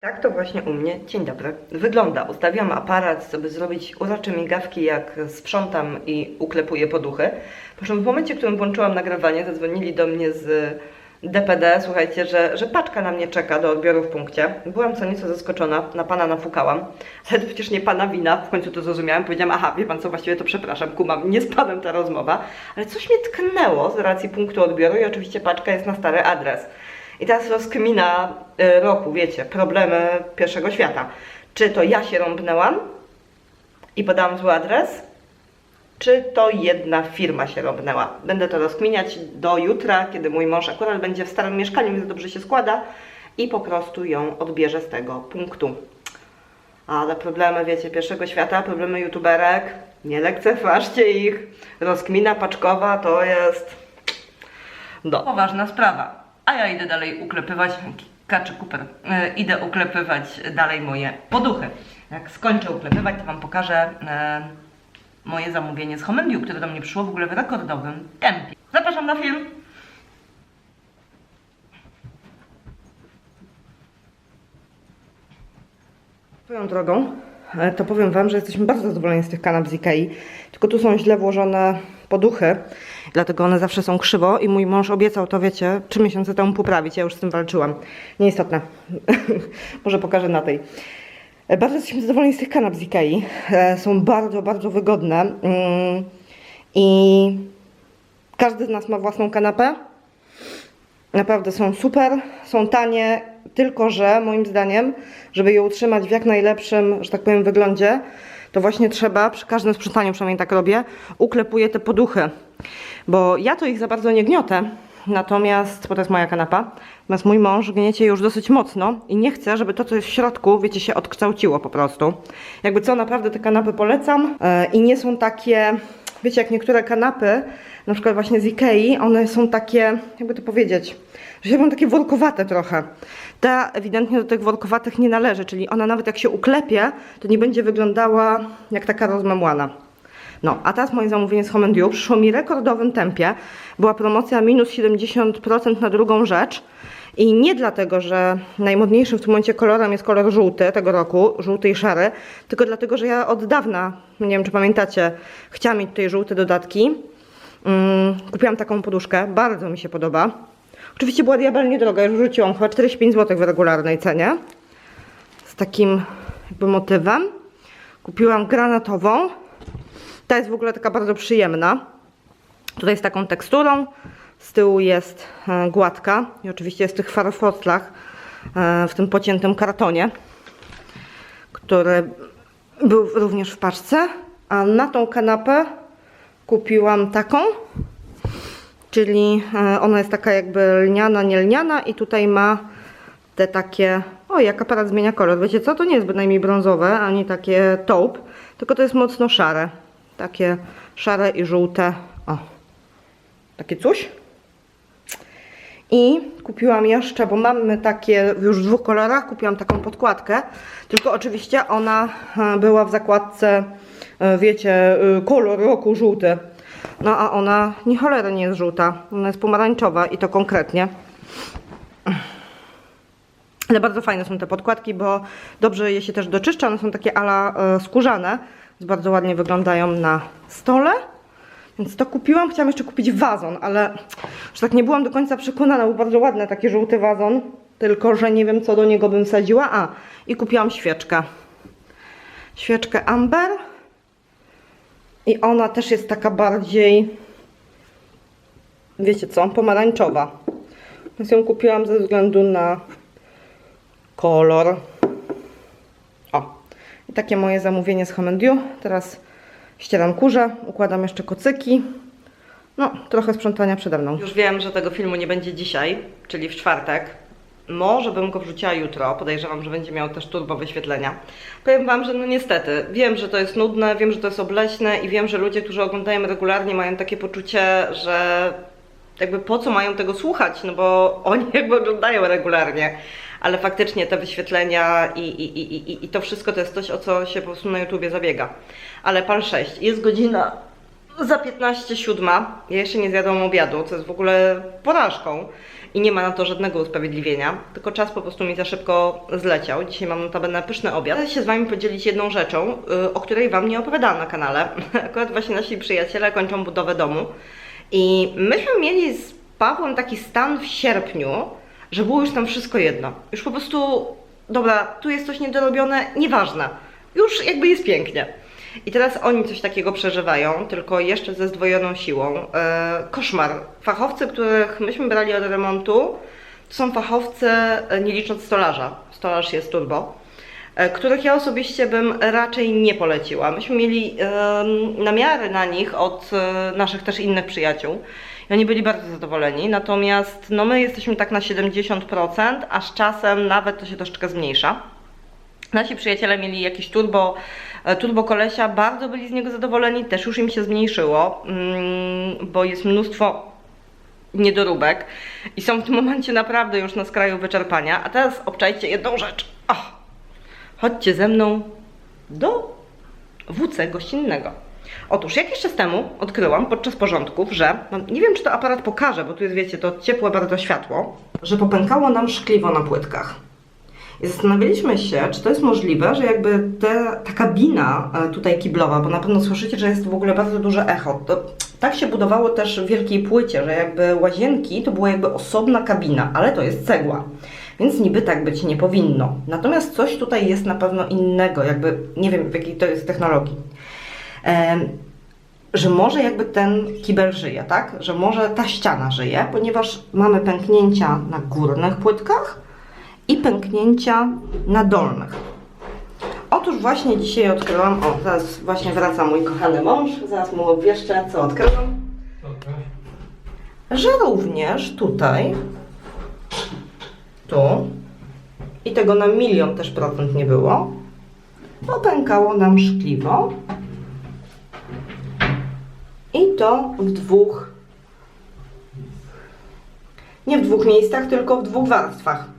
Tak to właśnie u mnie, dzień dobry, wygląda. Ustawiam aparat, żeby zrobić urocze migawki, jak sprzątam i uklepuję poduchy. Po w momencie, w którym włączyłam nagrywanie, zadzwonili do mnie z DPD, słuchajcie, że, że paczka na mnie czeka do odbioru w punkcie. Byłam co nieco zaskoczona, na pana nafukałam, ale to przecież nie pana wina, w końcu to zrozumiałam. Powiedziałam, aha, wie pan co, właściwie to przepraszam, kumam, nie z panem ta rozmowa, ale coś mnie tknęło z racji punktu odbioru i oczywiście paczka jest na stary adres. I teraz rozkmina y, roku, wiecie, problemy pierwszego świata. Czy to ja się rąbnęłam i podałam zły adres, czy to jedna firma się rąbnęła. Będę to rozkminiać do jutra, kiedy mój mąż akurat będzie w starym mieszkaniu, więc dobrze się składa i po prostu ją odbierze z tego punktu. Ale problemy, wiecie, pierwszego świata, problemy youtuberek, nie lekceważcie ich. Rozkmina paczkowa to jest no. Poważna sprawa. A ja idę dalej uklepywać, kaczy Cooper, e, idę uklepywać dalej moje poduchy. Jak skończę uklepywać, to Wam pokażę e, moje zamówienie z Homendiu, które do mnie przyszło w ogóle w rekordowym tempie. Zapraszam na film. Swoją drogą, e, to powiem Wam, że jesteśmy bardzo zadowoleni z tych kanap z Ikei. Tylko tu są źle włożone poduchy, dlatego one zawsze są krzywo i mój mąż obiecał to, wiecie, trzy miesiące temu poprawić. Ja już z tym walczyłam. Nieistotne. Może pokażę na tej. Bardzo jesteśmy zadowoleni z tych kanap z Ikei. E, Są bardzo, bardzo wygodne. Mm, I każdy z nas ma własną kanapę. Naprawdę są super, są tanie, tylko że moim zdaniem, żeby je utrzymać w jak najlepszym, że tak powiem, wyglądzie, to właśnie trzeba, przy każdym sprzątaniu przynajmniej tak robię, uklepuję te poduchy. Bo ja to ich za bardzo nie gniotę, natomiast, bo to jest moja kanapa, natomiast mój mąż gniecie już dosyć mocno i nie chcę, żeby to, co jest w środku, wiecie, się odkształciło po prostu. Jakby co, naprawdę te kanapy polecam e, i nie są takie, wiecie, jak niektóre kanapy, na przykład właśnie z Ikei, one są takie, jakby to powiedzieć, że się robią takie workowate trochę. Ta ewidentnie do tych workowatych nie należy, czyli ona nawet jak się uklepie, to nie będzie wyglądała jak taka rozmemłana. No, a teraz moje zamówienie z Home przyszło mi rekordowym tempie. Była promocja minus 70% na drugą rzecz. I nie dlatego, że najmodniejszym w tym momencie kolorem jest kolor żółty tego roku, żółty i szary, tylko dlatego, że ja od dawna, nie wiem czy pamiętacie, chciałam mieć tutaj żółte dodatki. Mm, kupiłam taką poduszkę, bardzo mi się podoba. Oczywiście była diabelnie droga, już rzuciłam chyba 45 zł w regularnej cenie. Z takim jakby motywem. Kupiłam granatową. Ta jest w ogóle taka bardzo przyjemna. Tutaj z taką teksturą. Z tyłu jest e, gładka i oczywiście jest w tych farfotlach e, w tym pociętym kartonie, który był również w paczce. A na tą kanapę kupiłam taką, czyli e, ona jest taka jakby lniana, nie lniana i tutaj ma te takie, o jak aparat zmienia kolor, wiecie co, to nie jest bynajmniej brązowe, ani takie taupe, tylko to jest mocno szare, takie szare i żółte, o, takie coś. I kupiłam jeszcze, bo mamy takie już w dwóch kolorach, kupiłam taką podkładkę, tylko oczywiście ona e, była w zakładce, wiecie, e, kolor roku żółty. No a ona nie cholera nie jest żółta, ona jest pomarańczowa i to konkretnie. Ale bardzo fajne są te podkładki, bo dobrze je się też doczyszcza, one są takie ala e, skórzane, więc bardzo ładnie wyglądają na stole. Więc to kupiłam, chciałam jeszcze kupić wazon, ale że tak nie byłam do końca przekonana, był bardzo ładny taki żółty wazon, tylko że nie wiem co do niego bym sadziła. A, i kupiłam świeczkę. Świeczkę Amber. I ona też jest taka bardziej, wiecie co, pomarańczowa. Więc ją kupiłam ze względu na kolor. O, i takie moje zamówienie z Home You. Teraz ścieram kurze, układam jeszcze kocyki. No, trochę sprzątania przede mną. Już wiem, że tego filmu nie będzie dzisiaj, czyli w czwartek. Może bym go wrzuciła jutro. Podejrzewam, że będzie miał też turbo wyświetlenia. Powiem Wam, że no niestety, wiem, że to jest nudne, wiem, że to jest obleśne i wiem, że ludzie, którzy oglądają regularnie mają takie poczucie, że jakby po co mają tego słuchać, no bo oni jakby oglądają regularnie. Ale faktycznie te wyświetlenia i, i, i, i, i to wszystko to jest coś, o co się po prostu na YouTubie zabiega. Ale pal 6. Jest godzina za 15 siódma. Ja jeszcze nie zjadłam obiadu, co jest w ogóle porażką. I nie ma na to żadnego usprawiedliwienia, tylko czas po prostu mi za szybko zleciał. Dzisiaj mam notabene pyszny obiad. Chcę się z Wami podzielić jedną rzeczą, y, o której Wam nie opowiadałam na kanale. Akurat właśnie nasi przyjaciele kończą budowę domu. I myśmy mieli z Pawłem taki stan w sierpniu, że było już tam wszystko jedno. Już po prostu, dobra, tu jest coś niedorobione, nieważne. Już jakby jest pięknie. I teraz oni coś takiego przeżywają, tylko jeszcze ze zdwojoną siłą. E, koszmar. Fachowcy, których myśmy brali od remontu, to są fachowcy, e, nie licząc stolarza. Stolarz jest turbo. e, Których ja osobiście bym raczej nie poleciła. Myśmy mieli em, namiary na nich od e, naszych też innych przyjaciół. I oni byli bardzo zadowoleni, natomiast no my jesteśmy tak na 70%, a z czasem nawet to się troszeczkę zmniejsza. Nasi przyjaciele mieli jakiś turbo, e, turbo kolesia, bardzo byli z niego zadowoleni, też już im się zmniejszyło, mm, bo jest mnóstwo niedoróbek i są w tym momencie naprawdę już na skraju wyczerpania. A teraz obczajcie jedną rzecz. O, chodźcie ze mną do WC gościnnego. Otóż jakiś czas temu odkryłam podczas porządków, że no, nie wiem czy to aparat pokaże, bo tu jest wiecie to ciepłe bardzo światło, że popękało nam szkliwo na płytkach. I zastanawialiśmy się, czy to jest możliwe, że jakby te, ta kabina e, tutaj kiblowa, bo na pewno słyszycie, że jest w ogóle bardzo duże echo. To, tak się budowało też w wielkiej płycie, że jakby łazienki to była jakby osobna kabina, ale to jest cegła. Więc niby tak być nie powinno. Natomiast coś tutaj jest na pewno innego, jakby nie wiem w jakiej to jest technologii. Że może jakby ten kibel żyje, tak? Że może ta ściana żyje, ponieważ mamy pęknięcia na górnych płytkach i pęknięcia na dolnych. Otóż właśnie dzisiaj odkryłam, o zaraz właśnie wraca mój kochany mąż, zaraz mu obwieszczę co odkryłam, że również tutaj, tu i tego na milion też procent nie było, popękało nam szkliwo i to w dwóch, nie w dwóch miejscach, tylko w dwóch warstwach.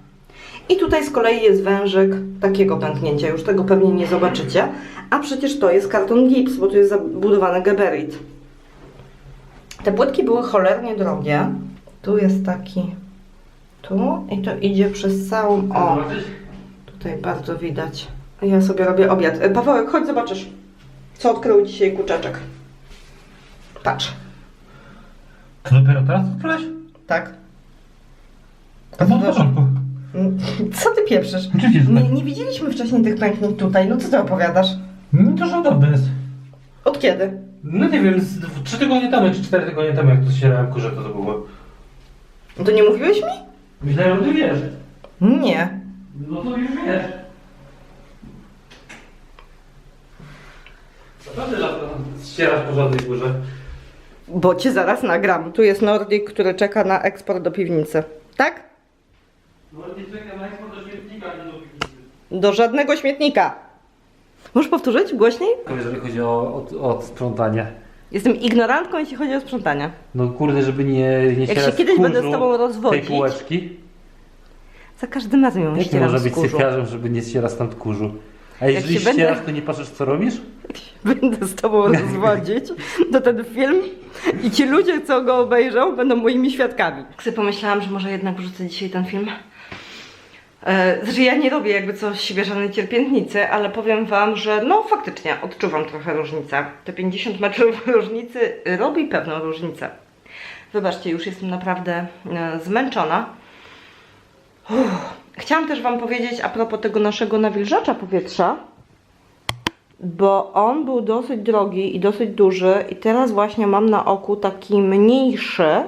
I tutaj z kolei jest wężyk takiego pęknięcia, już tego pewnie nie zobaczycie. A przecież to jest karton gips, bo tu jest zabudowany geberit. Te płytki były cholernie drogie. Tu jest taki, tu i to idzie przez całą, o, tutaj bardzo widać. Ja sobie robię obiad. E, Pawełek, chodź zobaczysz, co odkrył dzisiaj kurczaczek. Patrz, dopiero teraz odkryłeś? tak. To było w porządku. Co ty pieprzysz? Oczywiście, że Nie, tak. nie widzieliśmy wcześniej tych pęknięć tutaj, no co ty opowiadasz? No to żadne jest. Od kiedy? No nie wiem, z dw- trzy tygodnie temu czy cztery tygodnie temu, jak to ścierałem kurze, to to było. No To nie mówiłeś mi? Myślałem, że ty wiesz. Nie. No to już wiesz. Naprawdę lato ścierasz porządnej górze. Bo cię zaraz nagram. Tu jest Nordic, który czeka na eksport do piwnicy. Tak? No nie czekam na eksport do śmietnika, nie do piwnicy. Do żadnego śmietnika. Możesz powtórzyć głośniej? Jeżeli chodzi o, o, o sprzątanie. Jestem ignorantką, jeśli chodzi o sprzątanie. No kurde, żeby nie, nie Jak się ścierać kiedyś kurzu będę z tobą rozwodzić, tej półeczki. Za każdym razem ją Jak nie ścieram może z być kurzu. sypiarzem, żeby nie ścierać stąd kurzu? A jeżeli się będę- ścierasz, to nie patrzysz co robisz? Będę z tobą rozwodzić, to ten film i ci ludzie, co go obejrzą, będą moimi świadkami. Sobie pomyślałam, że może jednak wrzucę dzisiaj ten film. E, Znaczy ja nie robię jakby coś siebie żadnej cierpiętnicy, ale powiem wam, że no faktycznie odczuwam trochę różnicę. Te 50 metrów różnicy robi pewną różnicę. Wybaczcie, już jestem naprawdę e, zmęczona. Uff. Chciałam też wam powiedzieć a propos tego naszego nawilżacza powietrza, bo on był dosyć drogi i dosyć duży i teraz właśnie mam na oku taki mniejszy,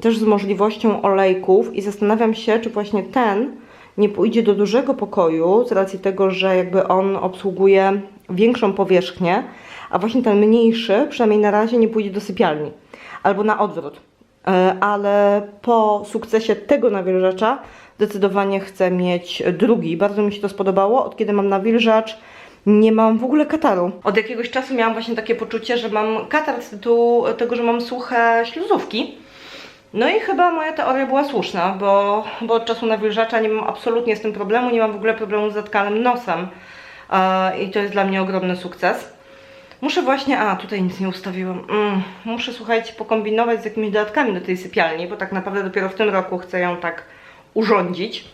też z możliwością olejków i zastanawiam się, czy właśnie ten nie pójdzie do dużego pokoju z racji tego, że jakby on obsługuje większą powierzchnię, a właśnie ten mniejszy, przynajmniej na razie, nie pójdzie do sypialni. Albo na odwrót. E, Ale po sukcesie tego nawilżacza zdecydowanie chcę mieć drugi. Bardzo mi się to spodobało. Od kiedy mam nawilżacz, nie mam w ogóle kataru. Od jakiegoś czasu miałam właśnie takie poczucie, że mam katar z tytułu tego, że mam suche śluzówki. No i chyba moja teoria była słuszna, bo, bo od czasu nawilżacza nie mam absolutnie z tym problemu, nie mam w ogóle problemu z zatkanym nosem. E, I to jest dla mnie ogromny sukces. Muszę właśnie, a tutaj nic nie ustawiłam. Mm, muszę, słuchajcie, pokombinować z jakimiś dodatkami do tej sypialni, bo tak naprawdę dopiero w tym roku chcę ją tak urządzić.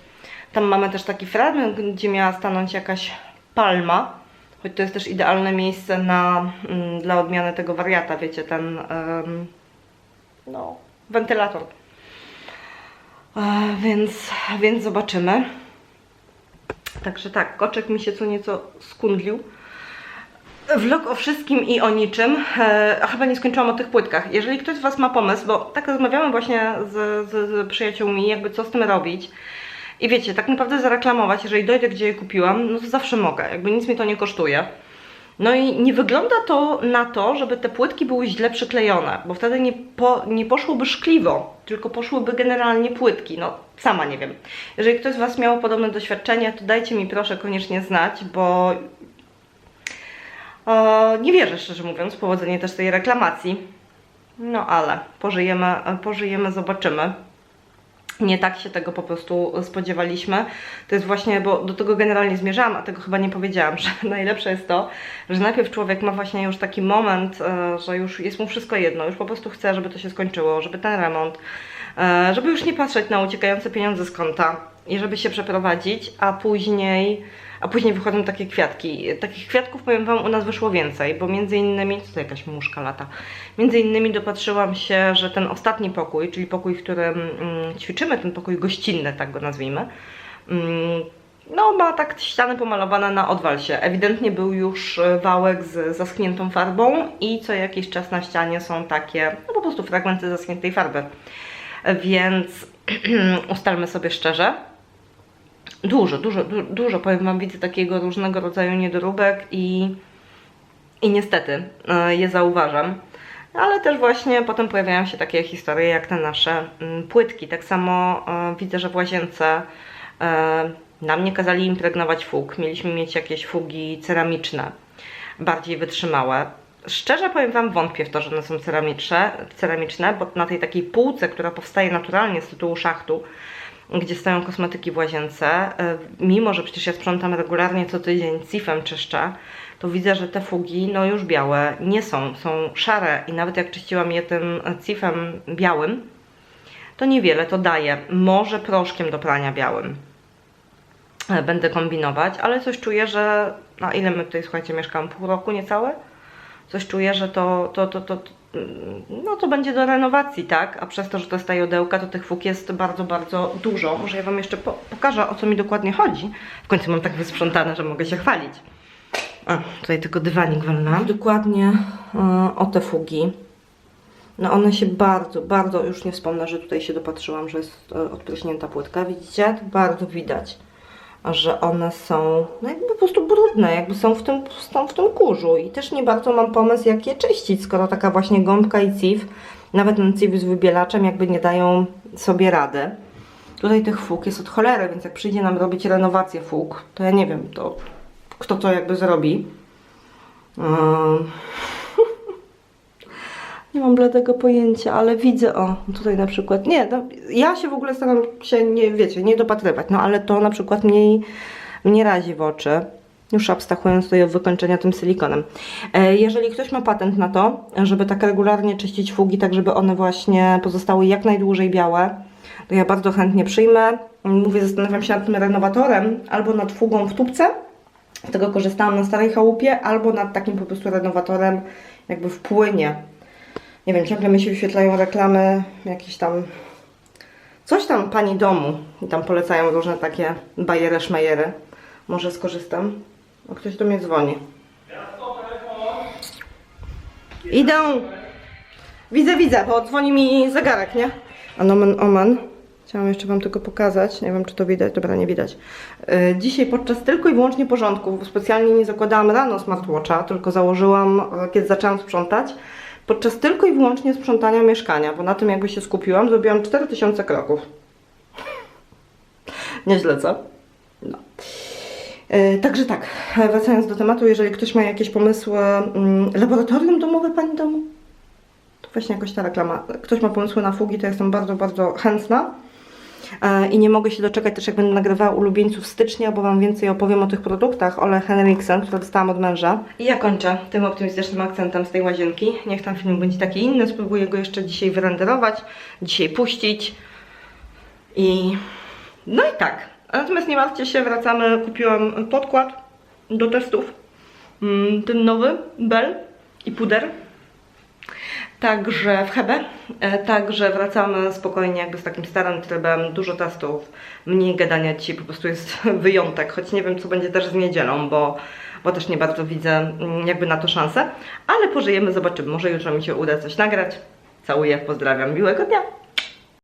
Tam mamy też taki fragment, gdzie miała stanąć jakaś palma, choć to jest też idealne miejsce na, mm, dla odmiany tego wariata, wiecie, ten no, wentylator. Więc, więc zobaczymy. Także tak, koczek mi się co nieco skundlił. Vlog o wszystkim i o niczym. E, chyba nie skończyłam o tych płytkach. Jeżeli ktoś z Was ma pomysł, bo tak rozmawiamy właśnie z, z, z przyjaciółmi, jakby co z tym robić. I wiecie, tak naprawdę zareklamować, jeżeli dojdę gdzie je kupiłam, no to zawsze mogę, jakby nic mi to nie kosztuje. No i nie wygląda to na to, żeby te płytki były źle przyklejone, bo wtedy nie, po, nie poszłoby szkliwo, tylko poszłyby generalnie płytki. No, sama nie wiem. Jeżeli ktoś z Was miał podobne doświadczenie, to dajcie mi proszę koniecznie znać, bo e, nie wierzę, szczerze mówiąc, w powodzenie też tej reklamacji. No ale pożyjemy, pożyjemy, zobaczymy. Nie tak się tego po prostu spodziewaliśmy. To jest właśnie, bo do tego generalnie zmierzałam, a tego chyba nie powiedziałam, że najlepsze jest to, że najpierw człowiek ma właśnie już taki moment, e, że już jest mu wszystko jedno, już po prostu chce, żeby to się skończyło, żeby ten remont, e, żeby już nie patrzeć na uciekające pieniądze z konta i żeby się przeprowadzić, a później, a później wychodzą takie kwiatki. Takich kwiatków, powiem Wam, u nas wyszło więcej, bo między innymi, co jakaś muszka lata, między innymi dopatrzyłam się, że ten ostatni pokój, czyli pokój, w którym mm, ćwiczymy, ten pokój gościnny, tak go nazwijmy, mm, no ma tak ściany pomalowane na odwalsie. Ewidentnie był już e, wałek z zaschniętą farbą i co jakiś czas na ścianie są takie, no po prostu fragmenty zaschniętej farby. Więc ustalmy sobie szczerze, dużo, dużo, du- dużo, powiem Wam, widzę takiego różnego rodzaju niedoróbek i, i niestety e, je zauważam. Ale też właśnie potem pojawiają się takie historie jak te nasze mm, płytki. Tak samo e, widzę, że w łazience e, nam nie kazali impregnować fug. Mieliśmy mieć jakieś fugi ceramiczne, bardziej wytrzymałe. Szczerze powiem Wam, wątpię w to, że one są ceramiczne, ceramiczne, bo na tej takiej półce, która powstaje naturalnie z tytułu szachtu, gdzie stoją kosmetyki w łazience, e, mimo że przecież ja sprzątam regularnie co tydzień, cifem czyszczę, to widzę, że te fugi no już białe nie są, są szare i nawet jak czyściłam je tym cifem białym, to niewiele to daje. Może proszkiem do prania białym e, będę kombinować, ale coś czuję, że na ile my tutaj, słuchajcie, mieszkamy pół roku niecałe? Coś czuję, że to, to, to, to, no to będzie do renowacji, tak? A przez to, że to jest ta jodełka, to tych fug jest bardzo, bardzo dużo. Może ja Wam jeszcze po pokażę, o co mi dokładnie chodzi. W końcu mam tak wysprzątane, że mogę się chwalić. A, tutaj tylko dywanik walnęłam. Dokładnie e, o te fugi. No one się bardzo, bardzo, już nie wspomnę, że tutaj się dopatrzyłam, że jest e, odpryśnięta płytka. Widzicie? To bardzo widać, że one są no jakby po prostu brudne, jakby są w tym, są w tym kurzu. I też nie bardzo mam pomysł, jak je czyścić, skoro taka właśnie gąbka i cif, nawet ten cif z wybielaczem jakby nie dają sobie rady. Tutaj tych fug jest od cholery, więc jak przyjdzie nam robić renowację fug, to ja nie wiem, to kto to jakby zrobi. Um. Nie mam bladego pojęcia, ale widzę, o, tutaj na przykład, nie, no, ja się w ogóle staram się, nie, wiecie, nie dopatrywać, no ale to na przykład mnie, mnie razi w oczy, już abstrahując tutaj od wykończenia tym silikonem. E, Jeżeli ktoś ma patent na to, żeby tak regularnie czyścić fugi, tak żeby one właśnie pozostały jak najdłużej białe, to ja bardzo chętnie przyjmę. Mówię, zastanawiam się nad tym renowatorem, albo nad fugą w tubce, z tego korzystałam na starej chałupie, albo nad takim po prostu renowatorem jakby w płynie. Nie wiem, ciągle mi się wyświetlają reklamy jakieś tam coś tam pani domu i tam polecają różne takie bajery, szmejery. Może skorzystam. O, ktoś do mnie dzwoni. Idę. Widzę, widzę, bo dzwoni mi zegarek, nie? Anomen omen. Chciałam jeszcze Wam tylko pokazać. Nie wiem, czy to widać. Dobra, nie widać. Yy, dzisiaj podczas tylko i wyłącznie porządków, bo specjalnie nie zakładałam rano smartwatcha, tylko założyłam, kiedy zaczęłam sprzątać. Podczas tylko i wyłącznie sprzątania mieszkania, bo na tym jakby się skupiłam, zrobiłam 4000 kroków. Nieźle, co? No. Yy, także tak, wracając do tematu, jeżeli ktoś ma jakieś pomysły, mm, laboratorium domowe Pani domu? To właśnie jakoś ta reklama. Ktoś ma pomysły na fugi, to jestem bardzo, bardzo chętna. E, I nie mogę się doczekać też, jak będę nagrywała ulubieńców stycznia, bo Wam więcej opowiem o tych produktach Ole Henriksen, które dostałam od męża. I ja kończę tym optymistycznym akcentem z tej łazienki. Niech tam film będzie taki inny, spróbuję go jeszcze dzisiaj wyrenderować, dzisiaj puścić. I no i tak. Natomiast nie martwcie się, wracamy. Kupiłam podkład do testów. Mm, Ten nowy, Bell i puder. Także w Hebe. Także wracamy spokojnie, jakby z takim starym trybem. Dużo testów, mniej gadania dzisiaj po prostu jest wyjątek. Choć nie wiem, co będzie też z niedzielą, bo, bo też nie bardzo widzę mm, jakby na to szansę. Ale pożyjemy, zobaczymy. Może jutro mi się uda coś nagrać. Całuję, pozdrawiam, miłego dnia.